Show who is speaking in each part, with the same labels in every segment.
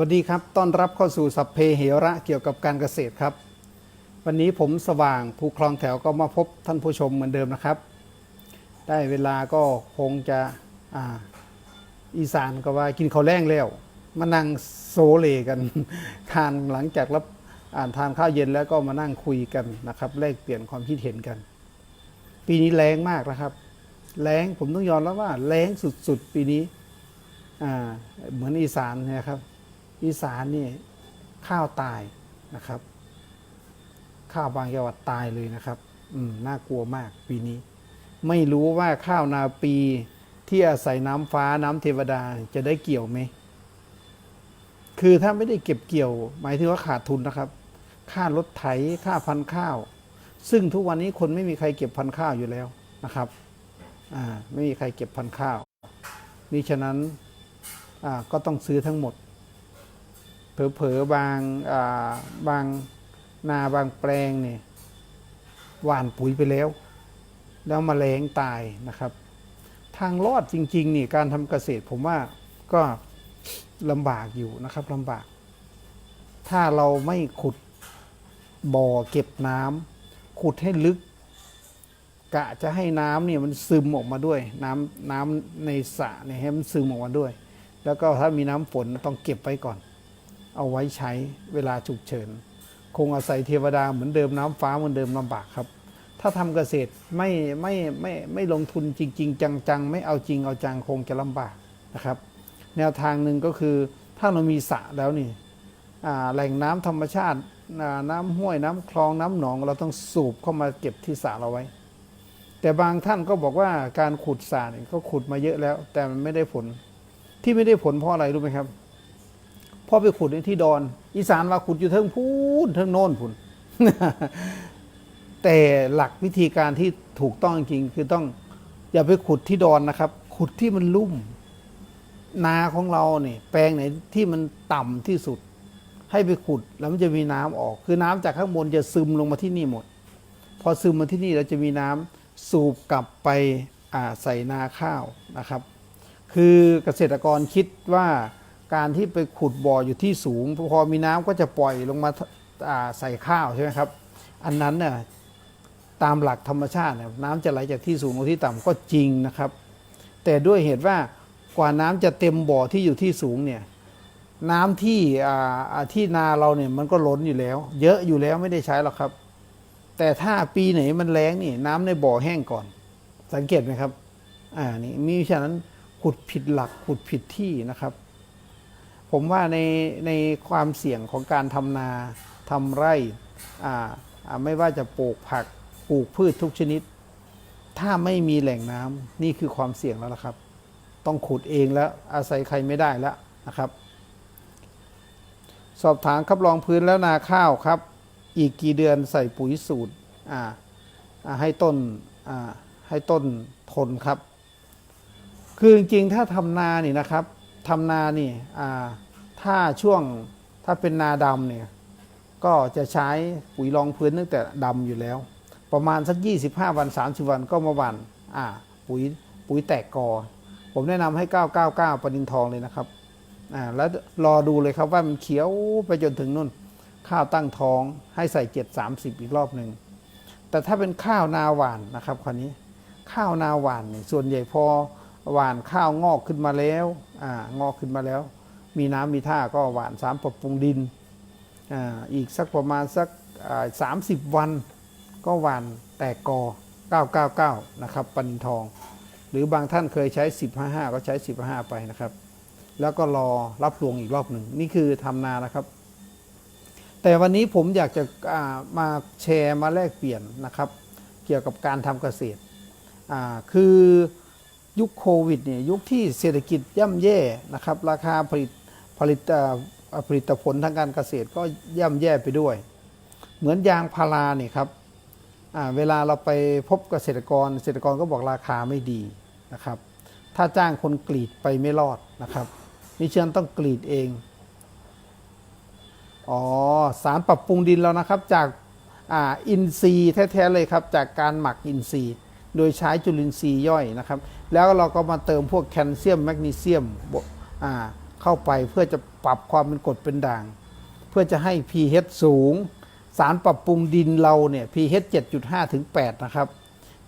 Speaker 1: วัสดีครับ ต้อนรับเข้าสู่สัพเพเหระเกี่ยวกับการเกษตรครับ วันนี้ผมสว่างภูคลองแถวก็มาพบท่านผู้ชมเหมือนเดิมนะครับ ได้เวลาก็คงจะอาอีสานก็ว่ากินข้าวแรงแล้ว มานั่งโซเลกัน ทานหลังจากรับอ่านทานข้าวเย็นแล้วก็มานั่งคุยกันนะครับแลกเปลี่ยนความคิดเห็นกัน ปีนี้แรงมากนะครับ แรงผมต้องยอมรับว่าแรงสุดๆปีนี้อ่าเหมือนอีสานนะครับ อีสานนี่ข้าวตายนะครับ ข้าวบางจังหวัดตายเลยนะครับ อืมน่ากลัวมากปีนี้ ไม่รู้ว่าข้าวนาปีที่อาศัยน้ำฟ้าน้ำเทวดาจะได้เกี่ยวไหมคือถ้าไม่ได้เก็บเกี่ยว หมายถึงว่าขาดทุนนะครับ ค่ารถไถค่าพันข้าว ซึ่งทุกวันนี้คนไม่มีใครเก็บพันข้าวอยู่แล้วนะครับอ่าไม่มีใครเก็บพันข้าว นี่ฉะนั้นอ่าก็ต้องซื้อทั้งหมด เผลอๆบางาบางนาบางแปลงเนี่ยหว่านปุ๋ยไปแล้ว แล้วมแมลงตายนะครับ ทางรอดจริงๆนี่การทำเกษตรผมว่าก็ลำบากอยู่นะครับลำบาก ถ้าเราไม่ขุดบ่อเก็บน้ำขุดให้ลึก กะจะให้น้ำเนี่ยมันซึมออกมาด้วย น้ำน้ำในสระเนี่ยให้มันซึมออกมาด้วย แล้วก็ถ้ามีน้ำฝนต้องเก็บไว้ก่อน เอาไว้ใช้เวลาฉุกเฉิน คงอาศัยเทวดาเหมือนเดิมน้ำฟ้าเหมือนเดิมลำบากครับ ถ้าทำเกษตรไม่ไม่ไม่ไม่ลงทุนจริง ๆ จังๆ ไม่เอาจริงเอาจังคงจะลำบากนะครับ แนวทางหนึ่งก็คือถ้าเรามีสระแล้วนี่แหล่งน้ำธรรมชาติน้ำห้วยน้ำคลองน้ำหนองเราต้องสูบเข้ามาเก็บที่สระเราไว้ แต่บางท่านก็บอกว่าการขุดสระเนี่ยก็ขุดมาเยอะแล้ว แต่มันไม่ได้ผลที่ไม่ได้ผลเพราะอะไรรู้ไหมครับ เพราไปขุดในที่ดอน อีสานว่าขุดอยู่เทิงพูนเทิงโน่นพุ่นแต่หลักวิธีการที่ถูกต้องจริงคือต้องอย่าไปขุดที่ดอนนะครับ ขุดที่มันลุ่ม นาของเราเนี่ยแปลงไหนที่มันต่ำที่สุด ให้ไปขุดแล้วมันจะมีน้ำออก คือน้ำจากข้างบนจะซึมลงมาที่นี่หมด พอซึมมาที่นี่เราจะมีน้ำสูบกลับไปใส่นาข้าวนะครับ คือเกษตรกรคิดว่า การที่ไปขุดบ่ออยู่ที่สูง พอมีน้ำก็จะปล่อยลงมาาใส่ข้าวใช่ไหมครับ อันนั้นเนี่ยตามหลักธรรมชาติเนี่ยน้ำจะไหลจากที่สูงลงที่ต่ำก็จริงนะครับ แต่ด้วยเหตุว่ากว่าน้ำจะเต็มบ่อที่อยู่ที่สูงเนี่ยน้ำที่ที่นาเราเนี่ยมันก็ล้นอยู่แล้ว เยอะอยู่แล้วไม่ได้ใช้หรอกครับ แต่ถ้าปีไหนมันแล้งนี่น้ำในบ่อแห้งก่อน สังเกตไหมครับอ่านี่มีฉะนั้นขุดผิดหลักขุดผิดที่นะครับ ผมว่าในในความเสี่ยงของการทำนาทำไร่าไม่ว่าจะปลูกผักปลูกพืชทุกชนิด ถ้าไม่มีแหล่งน้ำนี่คือความเสี่ยงแล้วละครับ ต้องขุดเองแล้วอาศัยใครไม่ได้แล้วนะครับ สอบถามครับรองพื้นแล้วนาข้าวครับ อีกกี่เดือนใส่ปุ๋ยสูตรให้ต้นให้ต้นทนครับ คือจริงๆถ้าทำนานี่นะครับทำนานี่อ่า ถ้าช่วงถ้าเป็นนาดำเนี่ยก็จะใช้ปุ๋ยรองพื้นตั้งแต่ดำอยู่แล้ว ประมาณสัก 25 วัน 30 วันก็มาหว่านอ่าปุ๋ยปุ๋ยแตกกอ ผมแนะนำให้ 999ปนินทองเลยนะครับอ่าแล้วรอดูเลยครับว่ามันเขียวไปจนถึงนู่น ข้าวตั้งท้องให้ใส่730อีกรอบหนึ่งแต่ถ้าเป็นข้าวนาหวานนะครับคราวนี้ ข้าวนาหวานเนี่ยส่วนใหญ่พอหวานข้าวงอกขึ้นมาแล้วอ่างอกขึ้นมาแล้ว มีน้ำมีท่าก็หว่านสามปรับปรุงดินอ่าอีกสักประมาณสักสามสิบวัน ก็หว่านแตกกอ 999 นะครับปันทอง หรือบางท่านเคยใช้ 155 ก็ใช้ 155 ไปนะครับ แล้วก็รอรับรวงอีกรอบหนึ่ง นี่คือทำนานะครับ แต่วันนี้ผมอยากจะามาแชร์มาแลกเปลี่ยนนะครับ เกี่ยวกับการทำเกษตรอ่าคือยุคโควิดเนี่ยยุคที่เศรษฐกิจย่ำแย่นะครับ ราคาผลิต ผลิตผลิตผลทางการเกษตรก็ย่ำแย่ไปด้วย เหมือนยางพาราเนี่ยครับเวลาเราไปพบเกษตรกรเกษตรกรก็บอกราคาไม่ดีนะครับ ถ้าจ้างคนกรีดไปไม่รอดนะครับนี่เชิญต้องกรีดเองอ๋อสารปรับปรุงดินแล้วนะครับจากอินทรีย์แท้ๆเลยครับ จากการหมักอินทรีย์ โดยใช้จุลินทรีย์ย่อยนะครับ แล้วเราก็มาเติมพวกแคลเซียมแมกนีเซียมอ่า เข้าไปเพื่อจะปรับความเป็นกรดเป็นด่าง เพื่อจะให้ pH สูง สารปรับปรุงดินเราเนี่ย pH 7.5 ถึง 8 นะครับ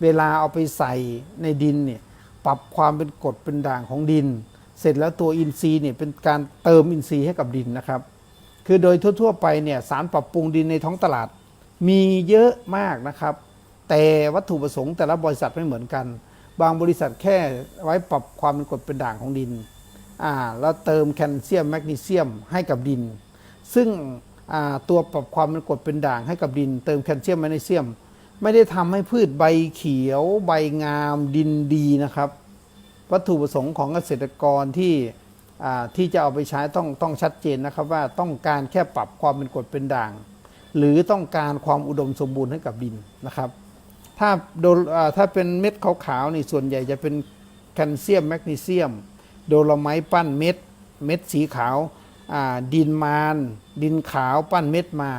Speaker 1: เวลาเอาไปใส่ในดินเนี่ยปรับความเป็นกรดเป็นด่างของดิน เสร็จแล้วตัวอินทรีย์เนี่ยเป็นการเติมอินทรีย์ให้กับดินนะครับ คือโดยทั่ว ๆ ไปเนี่ยสารปรับปรุงดินในท้องตลาด มีเยอะมากนะครับ แต่วัตถุประสงค์แต่ละบริษัทไม่เหมือนกัน บางบริษัทแค่ไว้ปรับความเป็นกรดเป็นด่างของดิน แล้วเติมแคลเซียมแมกนีเซียมให้กับดิน ซึ่งตัวปรับความเป็นกรดเป็นด่างให้กับดิน เติมแคลเซียมแมกนีเซียม ไม่ได้ทำให้พืชใบเขียว ใบงามดินดีนะครับ วัตถุประสงค์ของเกษตรกรที่ที่จะเอาไปใช้ต้องต้องชัดเจนนะครับว่าต้องการแค่ปรับความเป็นกรดเป็นด่าง หรือต้องการความอุดมสมบูรณ์ให้กับดินนะครับ ถ้าโดถ้าเป็นเม็ดขาวๆนี่ส่วนใหญ่จะเป็นแคลเซียมแมกนีเซียม โดลไมต์ปั้นเม็ด เม็ดสีขาวาดินมานดินขาวปั้นเม็ดมา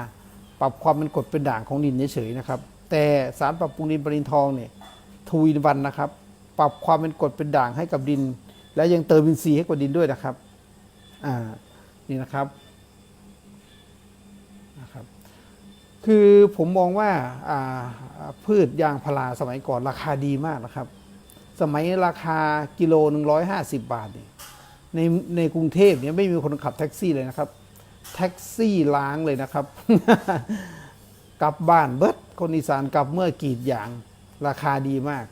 Speaker 1: ปรับความเป็นกรดเป็นด่างของดินเฉยๆนะครับ แต่สารปรับปรุงดินปรินทองเนี่ยทูอินวันนะครับ ปรับความเป็นกรดเป็นด่างให้กับดิน และยังเติมอินทรีย์ให้กับดินด้วยนะครับอ่านี่นะครับนะครับ คือผมมองว่าอ่าพืชยางพาราสมัยก่อนราคาดีมากนะครับ สมัยราคากิโลหนึ่งร้อยห้าสิบบาทเนี่ยในในกรุงเทพเนี่ยไม่มีคนขับแท็กซี่เลยนะครับ แท็กซี่ล้างเลยนะครับ กลับบ้านเบิดคนอีสานกลับเมื่อกีดยางราคาดีมาก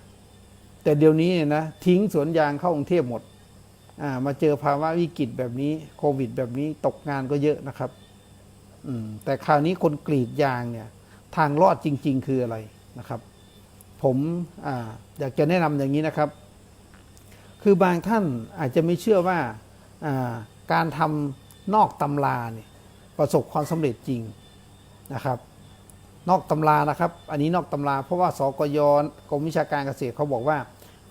Speaker 1: แต่เดี๋ยวนี้เนี่ยนะทิ้งสวนยางเข้ากรุงเทพหมดมาเจอภาวะวิกฤตแบบนี้โควิด แบบนี้ตกงานก็เยอะนะครับแต่คราวนี้คนกรีดยางเนี่ย ทางรอดจริง ๆ คืออะไรนะครับ ผมออยากจะแนะนำอย่างนี้นะครับ คือบางท่านอาจจะไม่เชื่อว่าการทำนอกตำราเนี่ยประสบความสำเร็จจริงนะครับ นอกตำรานะครับ อันนี้นอกตำรา เพราะว่าสกยกรมวิชาการเกษตรเขาบอกว่า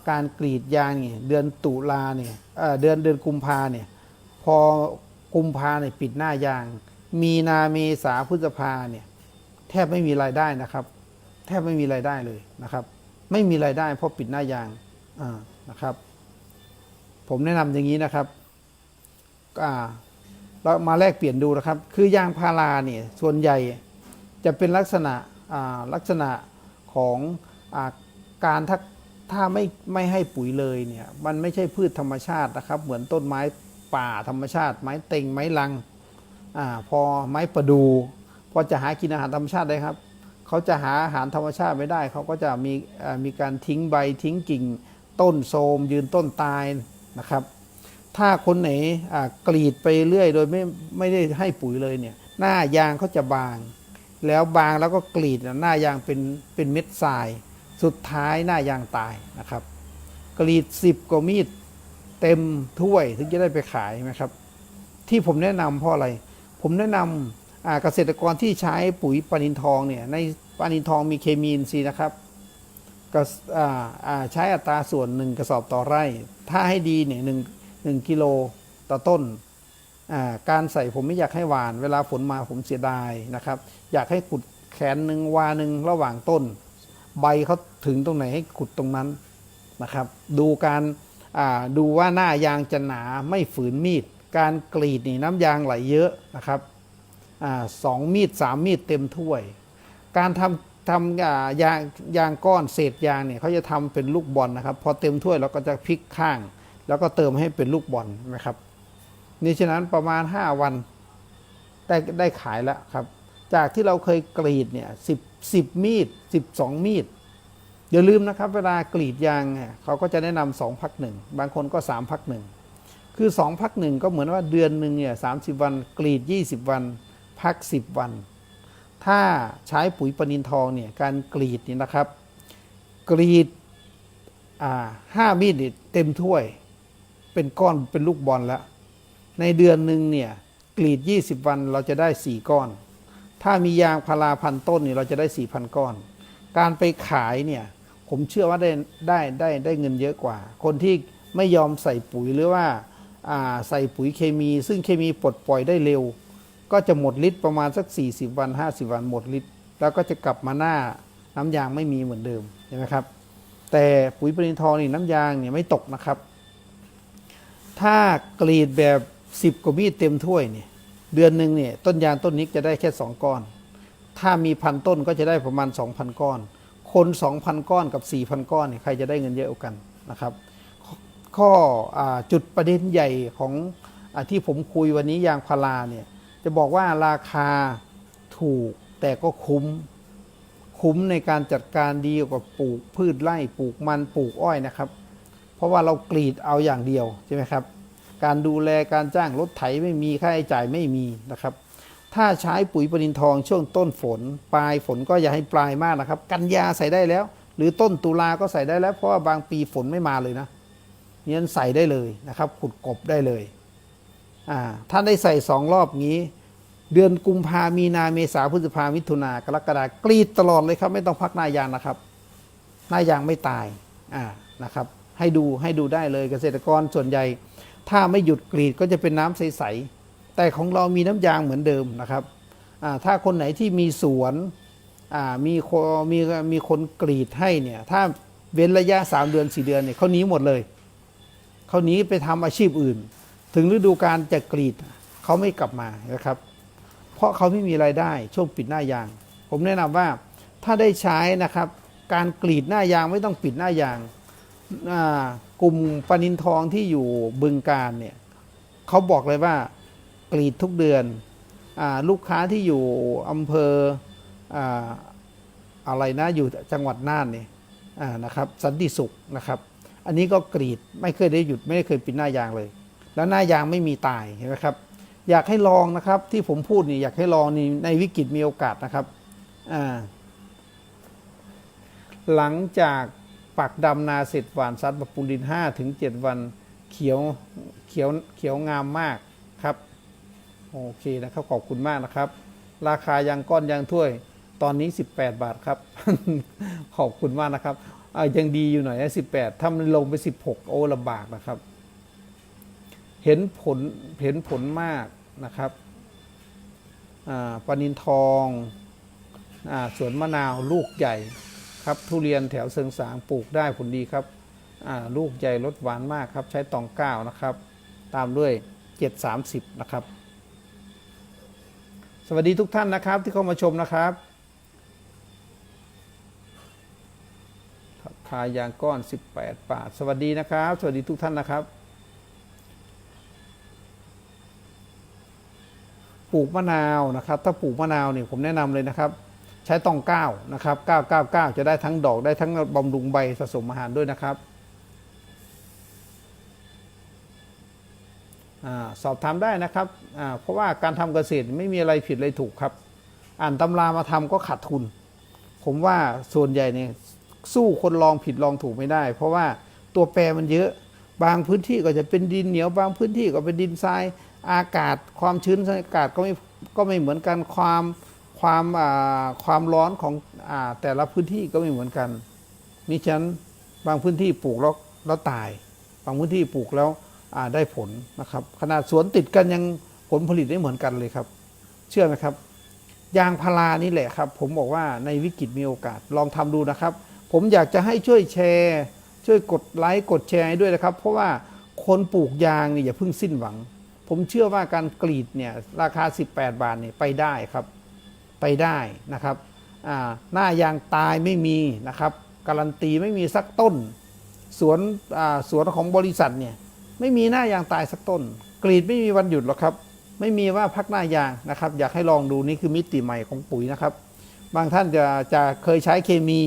Speaker 1: การกรีดยางเนี่ยเดือนตุลาเนี่ยเดือนเดือนกุมภาเนี่ยพอกุมภาเนี่ยปิดหน้ายาง มีนาเมษาพฤษภาเนี่ยแทบไม่มีรายได้นะครับ แทบไม่มีรายได้เลยนะครับ ไม่มีรายได้เพราะปิดหน้ายางนะครับ ผมแนะนำอย่างนี้นะครับเรามาแลกเปลี่ยนดูนะครับ คือยางพาราเนี่ยส่วนใหญ่จะเป็นลักษณะลักษณะของอการถ้าถ้าไม่ไม่ให้ปุ๋ยเลยเนี่ยมันไม่ใช่พืชธรรมชาตินะครับ เหมือนต้นไม้ป่าธรรมชาติ ไม้เต็งไม้ลังอพอไม้ประดู พอจะหากินอาหารธรรมชาติได้ครับ เขาจะหาอาหารธรรมชาติไม่ได้ เขาก็จะมีมีการทิ้งใบทิ้งกิ่ง ต้นโทมยืนต้นตายนะครับ ถ้าคนไหนกรีดไปเรื่อย โดยไม่ไม่ได้ให้ปุ๋ยเลยเนี่ยหน้ายางเขาจะบาง แล้วบางแล้วก็กรีดหน้ายางเป็นเป็นเม็ดทราย สุดท้ายหน้ายางตายนะครับ กรีดสิบกว่ามีดเต็มถ้วยถึงจะได้ไปขายนะครับ ที่ผมแนะนำเพราะอะไร ผมแนะนำอ่า เกษตรกรที่ใช้ปุ๋ยปานินทองเนี่ยในปานินทองมีเคมีนทรีนะครับใช้อัตราส่วนหนึ่งกระสอบต่อไร่ ถ้าให้ดีเนี่ยหนึ่งหนึ่งกิโลต่อต้น การใส่ผมไม่อยากให้หวาน เวลาฝนมาผมเสียดายนะครับ อยากให้ขุดแขนหนึ่งวาหนึ่งระหว่างต้น ใบเขาถึงตรงไหนให้ขุดตรงนั้นนะครับ ดูการดูว่าหน้ายางจะหนาไม่ฝืนมีด การกรีดนี่น้ำยางไหลเยอะนะครับ สองมีดสามมีดเต็มถ้วย การทำทำยางยางก้อนเศษยางเนี่ยเขาจะทำเป็นลูกบอลนะครับ พอเต็มถ้วยเราก็จะพลิกข้าง แล้วก็เติมให้เป็นลูกบอลนะครับนี่ฉะนั้นประมาณ 5 วันได้ได้ขายแล้วครับ จากที่เราเคยกรีดเนี่ยสิบสิบมีดสิบสองมีด อย่าลืมนะครับ เวลากรีดยางเนี่ยเขาก็จะแนะนำสองพักหนึ่งบางคนก็สามพักหนึ่งคือสองพักหนึ่งก็เหมือนว่าเดือนหนึ่งเนี่ยสามสิบวันกรีดยี่สิบวัน พักสิบวัน ถ้าใช้ปุ๋ยปนินทองเนี่ยการกรีดนี่นะครับ กรีดห้ามีดเต็มถ้วย เป็นก้อนเป็นลูกบอลแล้ว ในเดือนหนึ่งเนี่ยกรีด 20 วันเราจะได้ 4 ก้อน ถ้ามียางพาราพันต้นเนี่ยเราจะได้ 4,000 ก้อน การไปขายเนี่ยผมเชื่อว่าได้ได้ได้ได้เงินเยอะกว่า คนที่ไม่ยอมใส่ปุ๋ยหรือว่าอ่าใส่ปุ๋ยเคมี ซึ่งเคมีปลดปล่อยได้เร็ว ก็จะหมดฤทธิ์ประมาณสัก 40 วัน 50 วันหมดฤทธิ์แล้วก็จะกลับมาหน้าน้ำยางไม่มีเหมือนเดิมใช่ไหมครับ แต่ปุ๋ยปรินทองนี่น้ำยางเนี่ยไม่ตกนะครับ ถ้ากรีดแบบสิบกว่ามีดเต็มถ้วยเนี่ยเดือนหนึ่งเนี่ยต้นยางต้นนี้จะได้แค่สองก้อน ถ้ามีพันต้นก็จะได้ประมาณ 2,000 ก้อน คน 2,000 ก้อนกับ 4,000 ก้อนเนี่ยใครจะได้เงินเยอะกันนะครับ ข้ออจุดประเด็นใหญ่ของอที่ผมคุยวันนี้ยางพาราเนี่ย จะบอกว่าราคาถูกแต่ก็คุ้ม คุ้มในการจัดการดีกว่าปลูกพืชไร่ปลูกมันปลูกอ้อยนะครับ เพราะว่าเรากรีดเอาอย่างเดียวใช่ไหมครับ การดูแลการจ้างรถไถไม่มีค่าใช้จ่ายไม่มีนะครับ ถ้าใช้ปุ๋ยปรินทองช่วงต้นฝน ปลายฝนก็อย่าให้ปลายมากนะครับ กันยาใส่ได้แล้ว หรือต้นตุลาก็ใส่ได้แล้ว เพราะว่าบางปีฝนไม่มาเลยนะเนี่ยใส่ได้เลยนะครับ ขุดกบได้เลย อ่าถ้าได้ใส่สองรอบงี้ เดือนกุมภามีนาเมษาพฤษภามิถุนากรกฎากรีดตลอดเลยครับ ไม่ต้องพักหน้ายางนะครับ หน้ายางไม่ตายนะครับ ให้ดูให้ดูได้เลยเกษตรกรส่วนใหญ่ ถ้าไม่หยุดกรีดก็จะเป็นน้ำใสๆแต่ของเรามีน้ำยางเหมือนเดิมนะครับถ้าคนไหนที่มีสวนมีมีมีคนกรีดให้เนี่ยถ้าเว้นระยะ 3 เดือน 4 เดือนเนี่ยเขาหนีหมดเลย เขาหนีไปทำอาชีพอื่น ถึงฤดูการจะกรีดเขาไม่กลับมานะครับ เพราะเขาไม่มีรายได้ช่วงปิดหน้ายาง ผมแนะนำว่าถ้าได้ใช้นะครับ การกรีดหน้ายางไม่ต้องปิดหน้ายางกลุ่มปนินทองที่อยู่บึงการเนี่ยเขาบอกเลยว่ากรีดทุกเดือนอลูกค้าที่อยู่อำเภอออะไรนะอยู่จังหวัดน่านเนี่ยนะครับ สันติสุขนะครับ อันนี้ก็กรีดไม่เคยได้หยุดไม่เคยปิดหน้ายางเลย แล้วหน้ายางไม่มีตายเห็นไหมครับอยากให้ลองนะครับที่ผมพูดนี่อยากให้ลองนี่ในวิกฤตมีโอกาสนะครับอ่าหลังจากปักดำนาเสร็จหวานซัดปรับปรุงดิน 5 ถึง 7 วันเขียวเขียวเขียวงามมากครับโอเคนะครับขอบคุณมากนะครับ ราคายางก้อนยางถ้วยตอนนี้ 18 บาทครับ ขอบคุณมากนะครับยังดีอยู่หน่อยนะ18 ถ้ามันลงไป 16 โอ้ลำบากนะครับ เห็นผลเห็นผลมากนะครับปานินทองอสวนมะนาวลูกใหญ่ครับทุเรียนแถวเซิงสางปลูกได้ผลดีครับลูกใหญ่รสหวานมากครับ ใช้ตองก้านะครับ ตามด้วย 730 นะครับ สวัสดีทุกท่านนะครับที่เข้ามาชมนะครับคายยางก้อน 18 บาท สวัสดีนะครับ สวัสดีทุกท่านนะครับ ปลูกมะนาวนะครับ ถ้าปลูกมะนาวเนี่ยผมแนะนำเลยนะครับ ใช้ตองเก้านะครับ999จะได้ทั้งดอกได้ทั้งบำรุงใบสะสมอาหารด้วยนะครับอสอบถามได้นะครับเพราะว่าการทำเกษตรไม่มีอะไรผิดอะไรถูกครับ อ่านตำรามาทำก็ขาดทุน ผมว่าส่วนใหญ่เนี่ยสู้คนลองผิดลองถูกไม่ได้ เพราะว่าตัวแปรมันเยอะบางพื้นที่ก็จะเป็นดินเหนียวบางพื้นที่ก็เป็นดินทราย อากาศความชื้นอากาศก็ไม่ก็ไม่เหมือนกันความความความร้อนของอแต่ละพื้นที่ก็ไม่เหมือนกันมิฉะนั้นบางพื้นที่ปลูกแล้วแล้วตาย บางพื้นที่ปลูกแล้วได้ผลนะครับ ขนาดสวนติดกันยังผลผลิตไม่เหมือนกันเลยครับ เชื่อไหมครับยางพารานี่แหละครับ ผมบอกว่าในวิกฤตมีโอกาสลองทำดูนะครับ ผมอยากจะให้ช่วยแชร์ ช่วยกดไลค์กดแชร์ด้วยนะครับ เพราะว่าคนปลูกยางนี่อย่าเพิ่งสิ้นหวัง ผมเชื่อว่าการกรีดเนี่ยราคา 18 บาทเนี่ยไปได้ครับไปได้นะครับหน้ายางตายไม่มีนะครับ การันตีไม่มีสักต้น สวนสวนของบริษัทเนี่ยไม่มีหน้ายางตายสักต้น กรีดไม่มีวันหยุดหรอกครับ ไม่มีว่าพักหน้ายางนะครับ อยากให้ลองดูนี่คือมิติใหม่ของปุ๋ยนะครับ บางท่านจะจะเคยใช้เคมี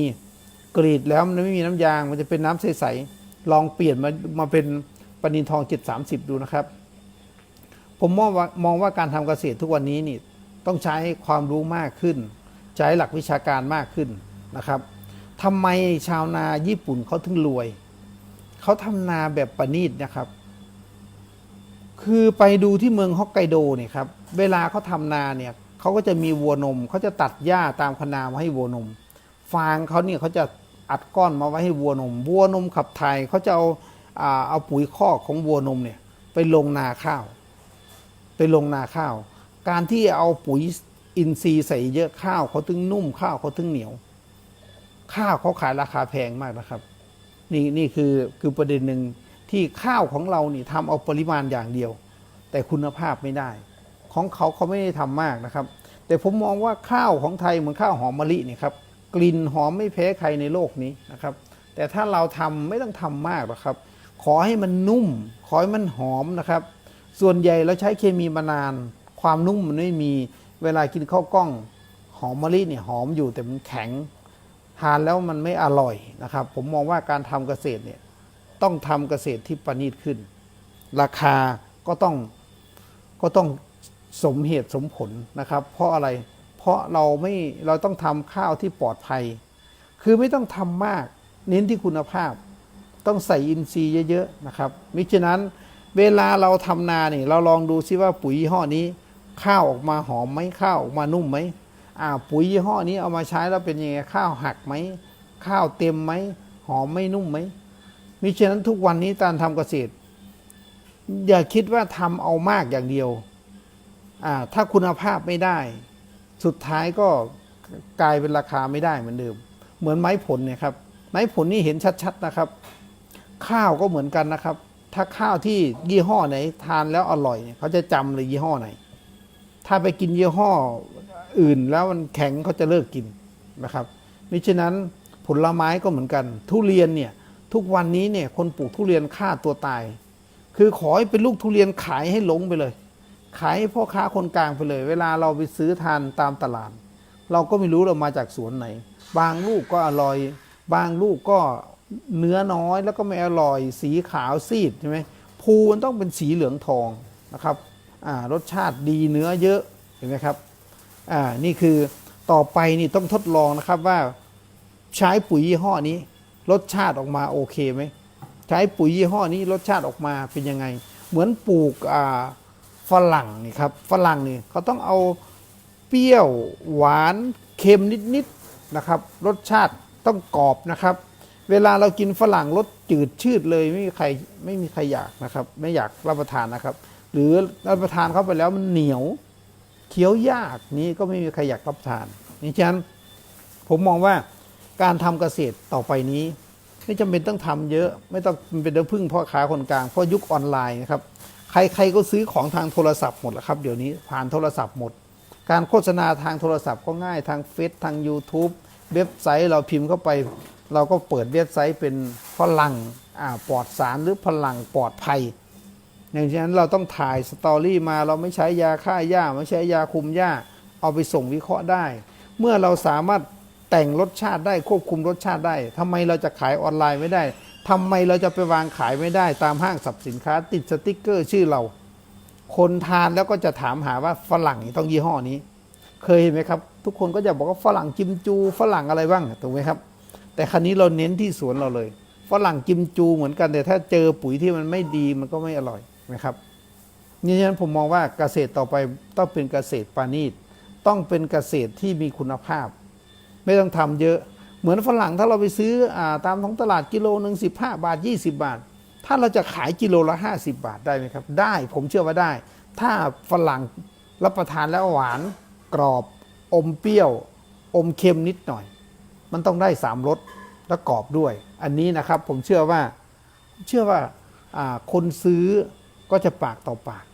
Speaker 1: กรีดแล้วมันไม่มีน้ำยางมันจะเป็นน้ำใสๆลองเปลี่ยนมามาเป็นปนินทอง 730 ดูนะครับ ผมมองว่ามองว่าการทำเกษตรทุกวันนี้นี่ต้องใช้ความรู้มากขึ้น ใช้หลักวิชาการมากขึ้นนะครับทำไมชาวนาญี่ปุ่นเขาถึงรวยเขาทำนาแบบประณีตนะครับ คือไปดูที่เมืองฮอกไกโดเนี่ยครับ เวลาเขาทำนาเนี่ยเขาก็จะมีวัวนมเขาจะตัดหญ้าตามคนามาให้วัวนม ฟางเขาเนี่ยเขาจะอัดก้อนมาไว้ให้วัวนม วัวนมขับถ่ายเขาจะเอาเอาปุ๋ยคอกของวัวนมเนี่ยไปลงนาข้าว ไปลงนาข้าว การที่เอาปุ๋ยอินทรีย์ใส่เยอะข้าวเขาถึงนุ่มข้าวเขาถึงเหนียว ข้าวเขาขายราคาแพงมากนะครับ นี่นี่คือคือประเด็นหนึ่งที่ข้าวของเรานี่ทำเอาปริมาณอย่างเดียว แต่คุณภาพไม่ได้ ของเขาเขาไม่ได้ทำมากนะครับ แต่ผมมองว่าข้าวของไทยเหมือนข้าวหอมมะลินี่ครับกลิ่นหอมไม่แพ้ใครในโลกนี้นะครับ แต่ถ้าเราทำไม่ต้องทำมากหรอกครับ ขอให้มันนุ่ม ขอให้มันหอมนะครับ ส่วนใหญ่เราใช้เคมีมานาน ความนุ่มมันไม่มีเวลากินข้าวกล้องหอมมะลิเนี่ยหอมอยู่แต่มันแข็งทานแล้วมันไม่อร่อยนะครับ ผมมองว่าการทำเกษตรเนี่ยต้องทำเกษตรที่ประณีตขึ้น ราคาก็ต้องก็ต้องสมเหตุสมผลนะครับ เพราะอะไรเพราะเราไม่เราต้องทำข้าวที่ปลอดภัย คือไม่ต้องทำมาก เน้นที่คุณภาพ ต้องใส่อินทรีย์เยอะๆนะครับมิฉะนั้น เวลาเราทำนาเนี่ยเราลองดูซิว่าปุ๋ยยี่ห้อนี้ ข้าวออกมาหอมไหมข้าวออกมานุ่มไหมอ่าปุ๋ยยี่ห้อนี้เอามาใช้แล้วเป็นยังไงข้าวหักไหมข้าวเต็มไหมหอมไม่นุ่มไหมมิฉะนั้นทุกวันนี้การทำเกษตร อย่าคิดว่าทำเอามากอย่างเดียวอ่าถ้าคุณภาพไม่ได้ สุดท้ายก็กลายเป็นราคาไม่ได้เหมือนเดิม เหมือนไม้ผลเนี่ยครับไม้ผลนี่เห็นชัดๆนะครับ ข้าวก็เหมือนกันนะครับ ถ้าข้าวที่ยี่ห้อไหน ทานแล้วอร่อยเนี่ยเขาจะจำเลยยี่ห้อไหน ถ้าไปกินยี่ห้ออื่นแล้วมันแข็งเขาจะเลิกกินนะครับมิฉะนั้นผลไม้ก็เหมือนกัน ทุเรียนเนี่ยทุกวันนี้เนี่ยคนปลูกทุเรียนฆ่าตัวตาย คือขอให้เป็นลูกทุเรียนขายให้หลงไปเลย ขายให้พ่อค้าคนกลางไปเลย เวลาเราไปซื้อทานตามตลาด เราก็ไม่รู้เรามาจากสวนไหน บางลูกก็อร่อย บางลูกก็ เนื้อน้อยแล้วก็ไม่อร่อย สีขาวซีดใช่ไหมภูมันต้องเป็นสีเหลืองทองนะครับรสชาติดีเนื้อเยอะเห็นไหมครับนี่คือต่อไปนี่ต้องทดลองนะครับว่าใช้ปุ๋ยยี่ห้อนี้ รสชาติออกมาโอเคไหมใช้ปุ๋ยยี่ห้อนี้รสชาติออกมาเป็นยังไง เหมือนปลูกฝรั่งนี่ครับฝรั่งนี่เขาต้องเอาเปรี้ยวหวานเค็มนิดๆนะครับ รสชาติต้องกรอบนะครับ เวลาเรากินฝรั่งรสจืดชืดเลยไม่มีใครไม่มีใครอยากนะครับ ไม่อยากรับประทานนะครับ หรือรับประทานเข้าไปแล้วมันเหนียวเคี้ยวยากนี้ก็ไม่มีใครอยากรับประทานนี่ฉะนั้นผมมองว่าการทำเกษตรต่อไปนี้ ไม่จำเป็นต้องทำเยอะ ไม่ต้องเป็นต้องพึ่งพ่อค้าคนกลางเพราะยุคออนไลน์นะครับใครๆก็ซื้อของทางโทรศัพท์หมดแล้วครับเดี๋ยวนี้ผ่านโทรศัพท์หมด การโฆษณาทางโทรศัพท์ก็ง่ายทางเฟซทาง YouTube เว็บไซต์เราพิมพ์เข้าไป เราก็เปิดเว็บไซต์เป็นพลังอ่าปลอดสารหรือพลังปลอดภัยอย่างเช่นเราต้องถ่ายสตอรี่มาเราไม่ใช้ยาฆ่าหญ้าไม่ใช้ยาคุมหญ้า เอาไปส่งวิเคราะห์ได้ เมื่อเราสามารถแต่งรสชาติได้ควบคุมรสชาติได้ทำไมเราจะขายออนไลน์ไม่ได้ทำไมเราจะไปวางขายไม่ได้ ตามห้างสรรพสินค้า ติดสติกเกอร์ชื่อเรา คนทานแล้วก็จะถามหาว่าฝรั่งนี่ต้องยี่ห้อนี้ เคยเห็นไหมครับ ทุกคนก็จะบอกว่าฝรั่งกิมจูฝรั่งอะไรบ้างถูกไหมครับ แต่ครั้นี้เราเน้นที่สวนเราเลยฝรั่งกิมจูเหมือนกันแต่ถ้าเจอปุ๋ยที่มันไม่ดีมันก็ไม่อร่อยนะครับนี่ฉะนั้นผมมองว่าเกษตรต่อไปต้องเป็นเกษตรปานีตต้องเป็นเกษตรที่มีคุณภาพ ไม่ต้องทำเยอะเหมือนฝรั่งถ้าเราไปซื้ออตามท้องตลาดกิโลหนึ่งสิบห้าบาท 20 บาท ถ้าเราจะขายกิโลละ 50 บาทได้ไหมครับ ได้ผมเชื่อว่าได้ ถ้าฝรั่งรับประทานแล้วหวานกรอบ อมเปรี้ยว อมเค็มนิดหน่อย มันต้องได้สามรสและกรอบด้วย อันนี้นะครับผมเชื่อว่าเชื่อว่าคนซื้อก็จะปากต่อปาก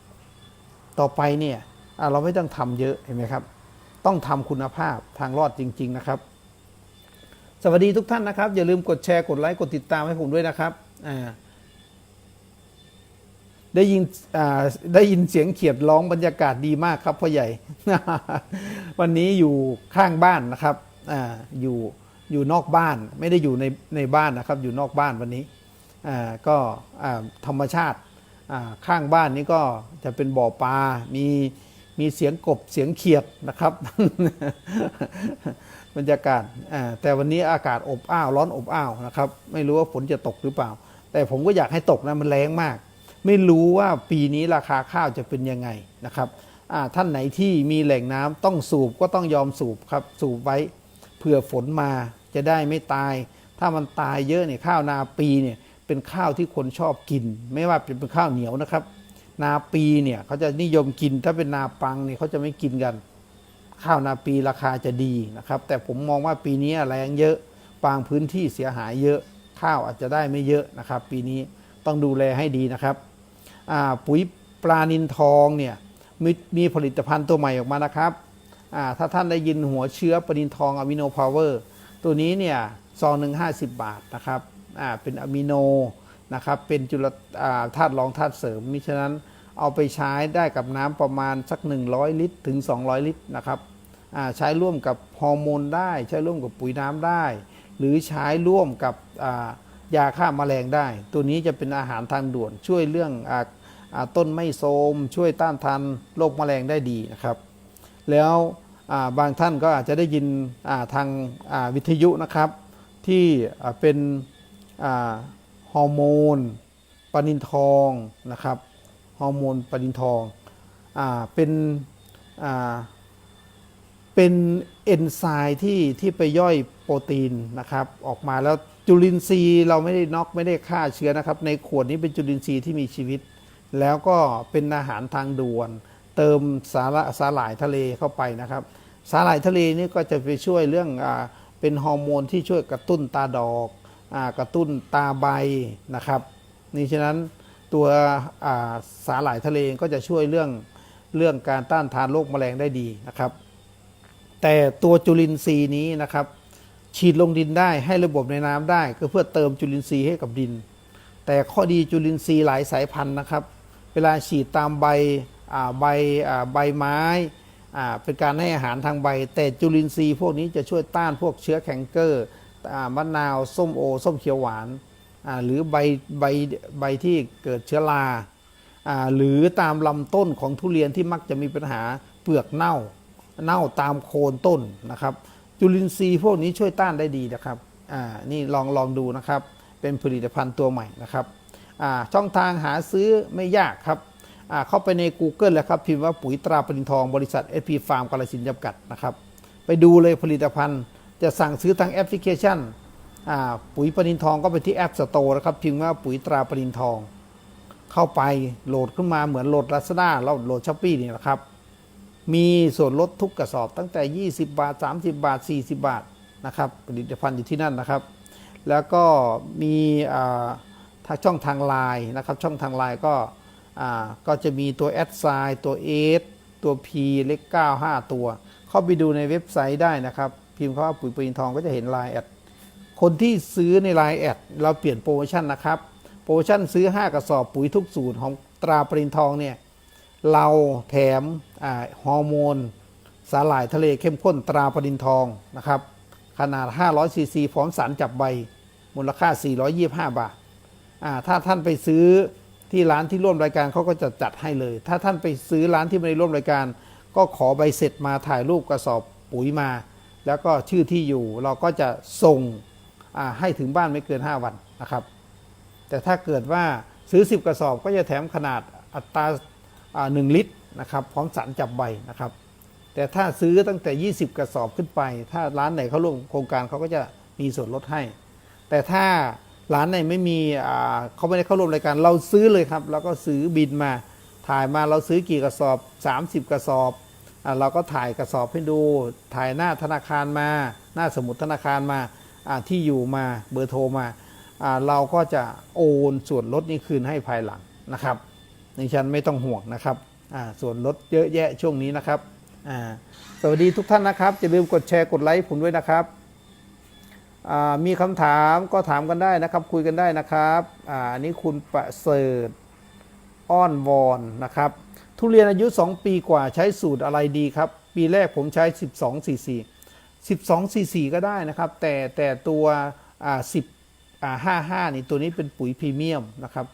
Speaker 1: ต่อไปเนี่ยเราไม่ต้องทำเยอะเห็นไหมครับ ต้องทำคุณภาพทางรอดจริง ๆ นะครับ สวัสดีทุกท่านนะครับ อย่าลืมกดแชร์กดไลค์กดติดตามให้ผมด้วยนะครับได้ยินได้ยินเสียงเขียดร้องบรรยากาศดีมากครับพ่อใหญ่ วันนี้อยู่ข้างบ้านนะครับออยู่ อยู่นอกบ้านไม่ได้อยู่ในในบ้านนะครับอยู่นอกบ้านวันนี้ก็ธรรมชาติข้างบ้านนี้ก็จะเป็นบ่อปลา มีมีเสียงกบเสียงเขียดนะครับบรรยากาศแต่วันนี้อากาศอบอ้าวร้อนอบอ้าวนะครับ ไม่รู้ว่าฝนจะตกหรือเปล่า แต่ผมก็อยากให้ตกนะมันแรงมาก ไม่รู้ว่าปีนี้ราคาข้าวจะเป็นยังไงนะครับท่านไหนที่มีแหล่งน้ำต้องสูบก็ต้องยอมสูบครับสูบไว้เผื่อฝนมา จะได้ไม่ตาย ถ้ามันตายเยอะเนี่ยข้าวนาปีเนี่ยเป็นข้าวที่คนชอบกิน ไม่ว่าเป็นข้าวเหนียวนะครับ นาปีเนี่ยเขาจะนิยมกินถ้าเป็นนาปังเนี่ยเขาจะไม่กินกัน ข้าวนาปีราคาจะดีนะครับ แต่ผมมองว่าปีนี้แรงเยอะบางพื้นที่เสียหายเยอะ ข้าวอาจจะได้ไม่เยอะนะครับ ปีนี้ต้องดูแลให้ดีนะครับปุ๋ยปลานินทองเนี่ยมมีผลิตภัณฑ์ตัวใหม่ออกมานะครับถ้าท่านได้ยินหัวเชื้อปลานินทองอะมิโนพาวเวอร์ ตัวนี้เนี่ยซองหนึ่งห้าสิบบาทนะครับอ่าเป็นอะมิโนนะครับเป็นจุลาธาตุรองธาตุเสริมมิฉะนั้นเอาไปใช้ได้กับน้ำประมาณสัก 100 ลิตร ถึง 200 ลิตรนะครับอ่าใช้ร่วมกับฮอร์โมนได้ ใช้ร่วมกับปุ๋ยน้ำได้ หรือใช้ร่วมกับอ่ายาฆ่าแมลงได้ ตัวนี้จะเป็นอาหารทางด่วนช่วยเรื่องอาอ่าต้นไม่โทมช่วยต้านทานโรคแมลงได้ดีนะครับ แล้ว บางท่านก็อาจจะได้ยินาทางาวิทยุนะครับ ที่เป็นฮอร์โมนปนินทองนะครับฮอร์โมนปนินทองอเป็นเป็นเอนไซม์ที่ที่ไปย่อยโปรตีนนะครับออกมาแล้วจุลินทรีย์เราไม่ได้น็อกไม่ได้ฆ่าเชื้อนะครับ ในขวดนี้เป็นจุลินทรีย์ที่มีชีวิต แล้วก็เป็นอาหารทางด่วน เติมสาระสาหร่ายทะเลเข้าไปนะครับ สาหร่ายทะเลนี่ก็จะไปช่วยเรื่องอาเป็นฮอร์โมนที่ช่วยกระตุ้นตาดอกอากระตุ้นตาใบนะครับ นี่ฉะนั้นตัวอ่าสาหร่ายทะเลก็จะช่วยเรื่องเรื่องการต้านทานโรคแมลงได้ดีนะครับ แต่ตัวจุลินทรีย์นี้นะครับ ฉีดลงดินได้ให้ระบบในน้ำได้ ก็เพื่อเติมจุลินทรีย์ให้กับดิน แต่ข้อดีจุลินทรีย์หลายสายพันธุ์นะครับ เวลาฉีดตามใบ ใบใบไม้เป็นการให้อาหารทางใบ แต่จุลินทรีย์พวกนี้จะช่วยต้านพวกเชื้อแคนเกอร์มะนาวส้มโอ ส้มเขียวหวานหรือใบใบใบที่เกิดเชื้อราหรือตามลำต้นของทุเรียนที่มักจะมีปัญหาเปลือกเน่า เน่าตามโคนต้นนะครับ จุลินทรีย์พวกนี้ช่วยต้านได้ดีนะครับนี่ลองลองดูนะครับ เป็นผลิตภัณฑ์ตัวใหม่นะครับช่องทางหาซื้อไม่ยากครับ เข้าไปใน Google เลยครับ พิมพ์ว่าปุ๋ยตราปรินทองบริษัท SP Farm กาลสินจำกัดนะครับ ไปดูเลยผลิตภัณฑ์ จะสั่งซื้อทางแอปพลิเคชันปุ๋ยปรินทองก็ไปที่แอปสโตร์นะครับพิมพ์ว่าปุ๋ยตราปรินทอง เข้าไปโหลดขึ้นมาเหมือนโหลด Lazada แล้วโหลดช้อปปี้นี่แหละครับ มีส่วนลดทุกกระสอบตั้งแต่ 20 บาท 30 บาท 40 บาทนะครับผลิตภัณฑ์อยู่ที่นั่นนะครับ แล้วก็มีอ่าช่องทางไลน์นะครับช่องทางไลน์ก็ ก็จะมีตัวแอดไซน์ตัว S ตัว P เล็ก9 5 ตัว เข้าไปดูในเว็บไซต์ได้นะครับ พิมพ์คำว่าปุ๋ยปรินทองก็จะเห็นไลน์แอดคนที่ซื้อในไลน์แอดเราเปลี่ยนโปรโมชั่นนะครับ โปรโมชั่นซื้อ 5 กระสอบปุ๋ยทุกสูตรของตราปรินทองเนี่ยเราแถมอฮอร์โมน สาหร่ายทะเลเข้มข้นตราปรินทองนะครับ ขนาด 500ซีซีพร้อมสารจับใบ มูลค่า 425 บาทอ่าถ้าท่านไปซื้อ ที่ร้านที่ร่วมรายการเขาก็จะจัดให้เลย ถ้าท่านไปซื้อร้านที่ไม่ได้ร่วมรายการ ก็ขอใบเสร็จมาถ่ายรูปกระสอบปุ๋ยมา แล้วก็ชื่อที่อยู่เราก็จะส่งให้ถึงบ้านไม่เกิน 5 วันนะครับ แต่ถ้าเกิดว่าซื้อ 10 กระสอบก็จะแถมขนาดอัตราอ่า1ลิตรนะครับพร้อมสารจับใบนะครับ แต่ถ้าซื้อตั้งแต่ 20 กระสอบขึ้นไป ถ้าร้านไหนเขาร่วมโครงการเขาก็จะมีส่วนลดให้ แต่ถ้า ร้านไหนไม่มีเขาไม่ได้เข้าร่วมรายการเราซื้อเลยครับ แล้วก็ซื้อบินมาถ่ายมาเราซื้อกี่กระสอบ 30 กระสอบอเราก็ถ่ายกระสอบให้ดู ถ่ายหน้าธนาคารมา หน้าสมุดธนาคารมาที่อยู่มาเบอร์โทรมาเราก็จะโอนส่วนลดนี้คืนให้ภายหลังนะครับในฉันไม่ต้องห่วงนะครับส่วนลดเยอะแยะช่วงนี้นะครับสวัสดีทุกท่านนะครับอย่าลืมกดแชร์กดไลค์ผมด้วยนะครับ มีคำถามก็ถามกันได้นะครับ คุยกันได้นะครับอ่าอันนี้คุณประเสริฐอ้อนวอนนะครับ ทุเรียนอายุ 2 ปีกว่าใช้สูตรอะไรดีครับ ปีแรกผมใช้ 12 cc 12 cc ก็ได้นะครับ แต่แต่ตัวอ่า10อ่า55 นี่ตัวนี้เป็นปุ๋ยพรีเมียมนะครับ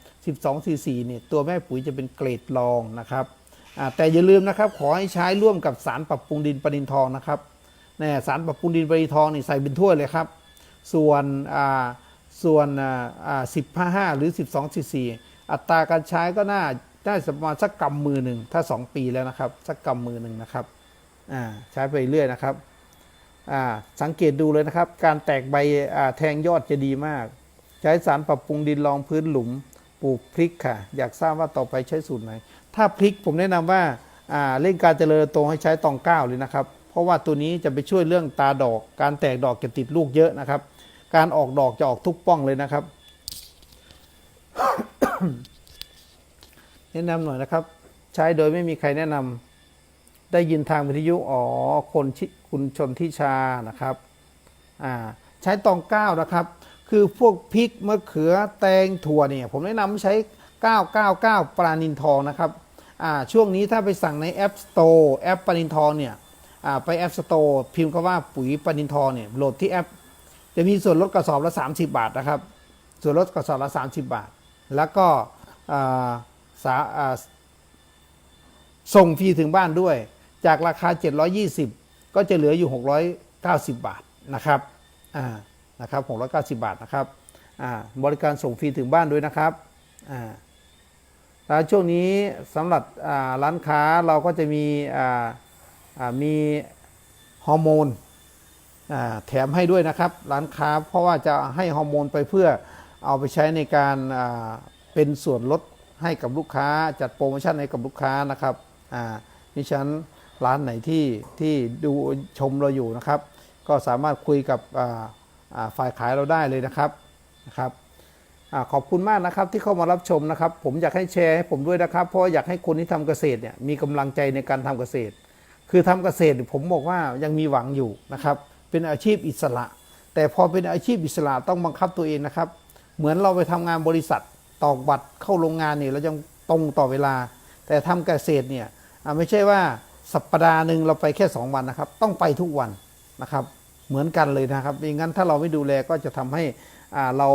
Speaker 1: 12 cc นี่ตัวแม่ปุ๋ยจะเป็นเกรดรองนะครับอ่าแต่อย่าลืมนะครับขอให้ใช้ร่วมกับสารปรับปรุงดินปรินทองนะครับแน่สารปรับปรุงดินปรินทองนี่ใส่เป็นถ้วยเลยครับ ส่วนส่วนอ่าอ่าสิบห้าหรือ12 cc อัตราการใช้ก็น่าได้ประมาณสักกำมือหนึ่งถ้า 2 ปีแล้วนะครับ สักกำมือหนึ่งนะครับใช้ไปเรื่อยนะครับสังเกตดูเลยนะครับ การแตกใบแทงยอดจะดีมาก ใช้สารปรับปรุงดินรองพื้นหลุมปลูกพริกค่ะ อยากทราบว่าต่อไปใช้สูตรไหน ถ้าพริกผมแนะนำว่าอ่าเร่งการเจริญโตให้ใช้ตองเก้าเลยนะครับ เพราะว่าตัวนี้จะไปช่วยเรื่องตาดอก การแตกดอกจะติดลูกเยอะนะครับ การออกดอกจะออกทุกป้องเลยนะครับ แนะนำหน่อยนะครับ ใช้โดยไม่มีใครแนะนำได้ยินทางวิทยุอ๋อคนชคุณชนทิชานะครับอ่าใช้ตองก้านะครับ คือพวกพริกมะเขือแตงถั่วเนี่ย ผมแนะนำใช้ 999 ปลานินทองนะครับอ่าช่วงนี้ถ้าไปสั่งในแอป Store แอปปลานินทองเนี่ย ไปแอป Store พิมพ์คำว่าปุ๋ยปนินทองเนี่ยโหลดที่แอป จะมีส่วนลดกระสอบละ 30 บาทนะครับ ส่วนลดกระสอบละ 30 บาท แล้วก็สาอ่าส่งฟรีถึงบ้านด้วย จากราคา 720 ก็จะเหลืออยู่ 690 บาทนะครับอ่านะครับ690 บาทนะครับอ่าบริการส่งฟรีถึงบ้านด้วยนะครับอ่าแล้วช่วงนี้สำหรับร้านค้าเราก็จะมีอ่า มีฮอร์โมนแถมให้ด้วยนะครับร้านค้าเพราะว่าจะให้ฮอร์โมนไปเพื่อเอาไปใช้ในการเป็นส่วนลดให้กับลูกค้าจัดโปรโมชั่นให้กับลูกค้านะครับอ่ฉันร้านไหนที่ที่ดูชมเราอยู่นะครับ ก็สามารถคุยกับฝ่ายขายเราได้เลยนะครับนะครับอขอบคุณมากนะครับที่เข้ามารับชมนะครับ ผมอยากให้แชร์ให้ผมด้วยนะครับ เพราะอยากให้คนที่ทำเกษตรเนี่ยมีกำลังใจในการทำเกษตร คือทำเกษตรผมบอกว่ายังมีหวังอยู่นะครับ เป็นอาชีพอิสระ แต่พอเป็นอาชีพอิสระต้องบังคับตัวเองนะครับ เหมือนเราไปทำงานบริษัทตอกบัตรเข้าโรงงานเนี่ยเรายังตรงต่อเวลา แต่ทำเกษตรเนี่ยไม่ใช่ว่าสัปดาห์หนึ่งเราไปแค่ 2 วันนะครับ ต้องไปทุกวันนะครับ เหมือนกันเลยนะครับไม่งั้นถ้าเราไม่ดูแลก็จะทำให้เรา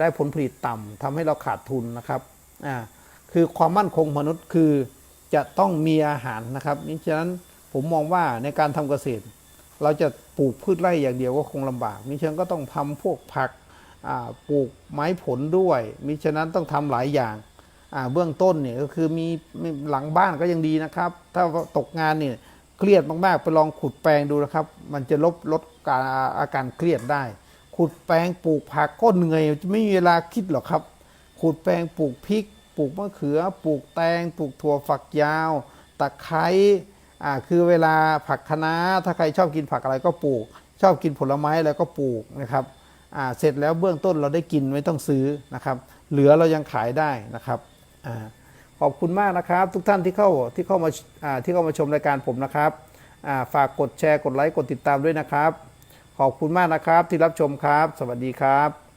Speaker 1: ได้ผลผลิตต่ำทำให้เราขาดทุนนะครับคือความมั่นคงมนุษย์คือจะต้องมีอาหารนะครับนี่ฉะนั้น ผมมองว่าในการทำเกษตร เราจะปลูกพืชไร่อย่างเดียวก็คงลำบาก มิฉะนั้นก็ต้องทำพวกผักปลูกไม้ผลด้วย มิฉะนั้นต้องทำหลายอย่างเบื้องต้นเนี่ยก็คือมีหลังบ้านก็ยังดีนะครับ ถ้าตกงานเนี่ยเครียดมากๆ ไปลองขุดแปลงดูนะครับ มันจะลบลดการอาการเครียดได้ ขุดแปลงปลูกผักก็เหนื่อยไม่มีเวลาคิดหรอกครับ ขุดแปลงปลูกพริก ปลูกมะเขือ ปลูกแตง ปลูกถั่วฝักยาว ตะไคร้ อ่าคือเวลาผักคะน้าถ้าใครชอบกินผักอะไรก็ปลูก ชอบกินผลไม้อะไรก็ปลูกนะครับอ่าเสร็จแล้วเบื้องต้นเราได้กินไม่ต้องซื้อนะครับ เหลือเรายังขายได้นะครับอ่าขอบคุณมากนะครับ ทุกท่านที่เข้าที่เข้ามาอ่าที่เข้ามาชมรายการผมนะครับอ่าฝากกดแชร์กดไลค์กดติดตามด้วยนะครับ ขอบคุณมากนะครับที่รับชมครับ สวัสดีครับ